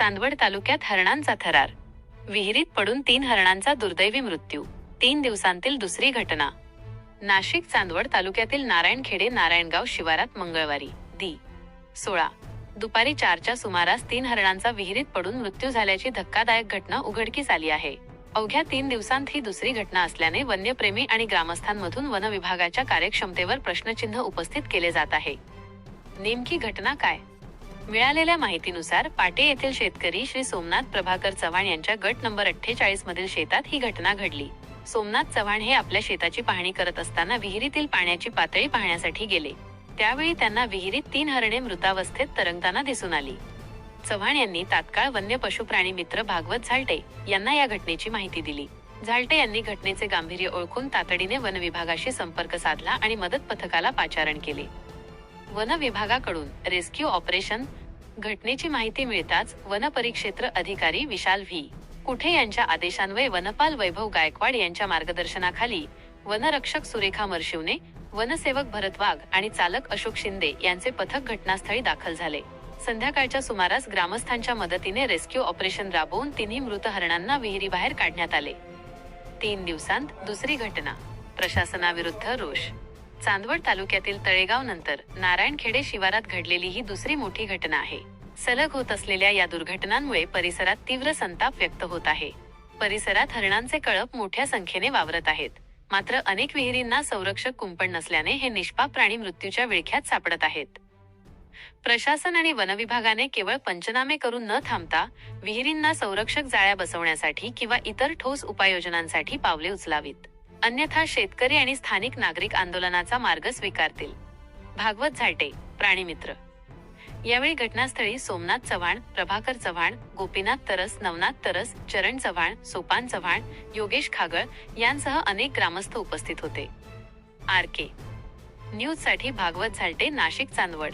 चांदवड तालुक्यात हरणांचा थरार. विहिरीत पडून तीन हरणांचा दुर्दैवी मृत्यू. तीन दिवसांतील दुसरी घटना. नाशिक चांदवड तालुक्यातील नारायणखेडे नारायणगाव शिवारात मंगळवारी. दी. सोळा. दुपारी चारच्या सुमारास तीन हरणांचा विहिरीत पडून मृत्यू झाल्याची धक्कादायक घटना उघडकीस आली आहे. अवघ्या तीन दिवसांत ही दुसरी घटना असल्याने वन्यप्रेमी आणि ग्रामस्थांमधून वन विभागाच्या कार्यक्षमतेवर प्रश्नचिन्ह उपस्थित केले जात आहे. नेमकी घटना काय? मिळालेल्या माहितीनुसार पाटे येथील शेतकरी श्री सोमनाथ प्रभाकर चव्हाण यांच्या गट नंबर अठ्ठेचाळीस मधील शेतात ही घटना घडली. सोमनाथ चव्हाण हे आपल्या शेताची पाहणी करत असताना विहिरीतील पाण्याची पातळी पाहण्यासाठी गेले. त्यावेळी त्यांना विहिरीत तीन हरणे मृतावस्थेत तरंगताना दिसून आली. चव्हाण यांनी तात्काळ वन्य पशुप्राणी मित्र भागवत झालटे यांना या घटनेची माहिती दिली. झालटे यांनी घटनेचे गांभीर्य ओळखून तातडीने वन विभागाशी संपर्क साधला आणि मदत पथकाला पाचारण केले. वन विभागाकडून रेस्क्यू ऑपरेशन घटनेची माहिती मिळताच वनपरिक्षेत्र अधिकारी विशाल व्ही. कुठे यांच्या आदेशान्वये वनपाल वैभव गायकवाड यांच्या मार्गदर्शनाखाली वनरक्षक सुरेखा मरशिवने वनसेवक भरत वाघ आणि चालक अशोक शिंदे यांचे पथक घटनास्थळी दाखल झाले. संध्याकाळच्या सुमारास ग्रामस्थांच्या मदतीने रेस्क्यू ऑपरेशन राबवून तिन्ही मृत हरणांना विहिरीबाहेर काढण्यात आले. तीन दिवसांत दुसरी घटना. प्रशासनाविरुद्ध रोष. चांदवड तालुक्यातील तळेगाव नंतर नारायणखेडे शिवारात घडलेली ही दुसरी मोठी घटना आहे. सलग होत असलेल्या या दुर्घटनांमुळे परिसरात तीव्र संताप व्यक्त होत आहे. परिसरात हरणांचे कळप मोठ्या संख्येने वावरत आहेत. मात्र अनेक विहिरींना संरक्षक कुंपण नसल्याने हे निष्पाप प्राणी मृत्यूच्या विळख्यात सापडत आहेत. प्रशासन आणि वनविभागाने केवळ पंचनामे करून न थांबता विहिरींना संरक्षक जाळ्या बसवण्यासाठी किंवा इतर ठोस उपाययोजनांसाठी पावले उचलावीत. अन्यथा शेतकरी आणि स्थानिक नागरिक आंदोलनाचा मार्ग स्वीकारतील. भागवत झाटे प्राणीमित्र यावेळी घटनास्थळी सोमनाथ चव्हाण प्रभाकर चव्हाण गोपीनाथ तरस नवनाथ तरस चरण चव्हाण सोपान चव्हाण योगेश खागळ यांसह अनेक ग्रामस्थ उपस्थित होते. R K. न्यूजसाठी भागवत झालटे नाशिक चांदवड.